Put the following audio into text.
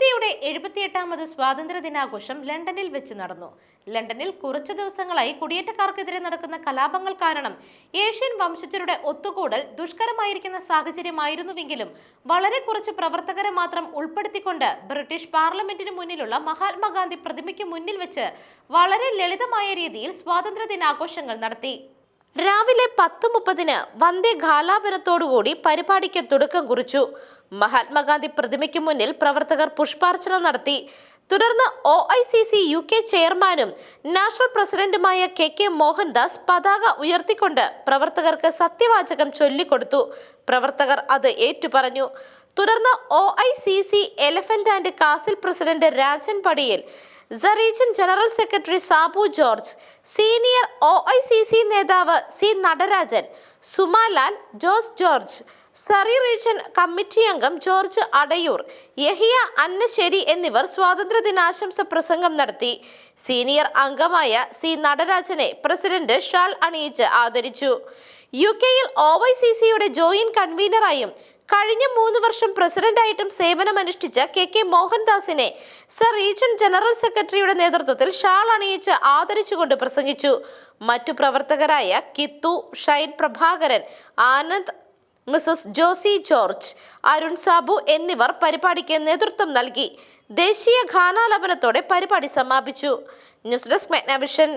ഇന്ത്യയുടെ എഴുപത്തിയെട്ടാമത് സ്വാതന്ത്ര്യ ദിനാഘോഷം ലണ്ടനിൽ വെച്ച് നടന്നു. ലണ്ടനിൽ കുറച്ചു ദിവസങ്ങളായി കുടിയേറ്റക്കാർക്കെതിരെ നടക്കുന്ന കലാപങ്ങൾ കാരണം ഏഷ്യൻ വംശജരുടെ ഒത്തുകൂടൽ ദുഷ്കരമായിരിക്കുന്ന സാഹചര്യമായിരുന്നുവെങ്കിലും വളരെ കുറച്ച് പ്രവർത്തകരെ മാത്രം ഉൾപ്പെടുത്തിക്കൊണ്ട് ബ്രിട്ടീഷ് പാർലമെന്റിന് മുന്നിലുള്ള മഹാത്മാഗാന്ധി പ്രതിമയ്ക്ക് മുന്നിൽ വെച്ച് വളരെ ലളിതമായ രീതിയിൽ സ്വാതന്ത്ര്യ ദിനാഘോഷങ്ങൾ നടത്തി. രാവിലെ പത്ത് മുപ്പതിന് വന്ദേ ഗാലാപനത്തോടുകൂടി പരിപാടിക്ക് തുടക്കം കുറിച്ചു. മഹാത്മാഗാന്ധി പ്രതിമയ്ക്ക് മുന്നിൽ പ്രവർത്തകർ പുഷ്പാർച്ചന നടത്തി. തുടർന്ന് O I C C U K ചെയർമാനും നാഷണൽ പ്രസിഡന്റുമായ കെ കെ മോഹൻദാസ് പതാക ഉയർത്തിക്കൊണ്ട് പ്രവർത്തകർക്ക് സത്യവാചകം ചൊല്ലിക്കൊടുത്തു. പ്രവർത്തകർ അത് ഏറ്റുപറഞ്ഞു. തുടർന്ന് O I C C elephant and castle president Rajan Padiyil Surrey region general secretary Sabu George senior O I C C നേതാവ് C Natarajan Sumalal Jose George Surrey region committee അംഗം ജോർജ് അടയൂർ യഹിയ അന്നശ്ശേരി എന്നിവർ സ്വാതന്ത്ര്യ ദിനാശംസ പ്രസംഗം നടത്തി. സീനിയർ അംഗമായ C നടരാജനെ president shawl അണിയിച്ച് ആദരിച്ചു. യു കെയിൽ ഒ വൈ സി സിയുടെ ജോയിന്റ് കൺവീനറായും കഴിഞ്ഞ മൂന്ന് വർഷം പ്രസിഡന്റായിട്ടും സേവനമനുഷ്ഠിച്ച കെ കെ മോഹൻദാസിനെ സർ റീജ്യൻ ജനറൽ സെക്രട്ടറിയുടെ നേതൃത്വത്തിൽ ഷാൾ അണിയിച്ച് ആദരിച്ചുകൊണ്ട് പ്രസംഗിച്ചു. മറ്റു പ്രവർത്തകരായ Kithu Shine Prabhakaran Anand Mrs Josy George Arun Sabu എന്നിവർ പരിപാടിക്ക് നേതൃത്വം നൽകി. ദേശീയ ഗാനാലപനത്തോടെ പരിപാടി സമാപിച്ചു. News desk Magnavision.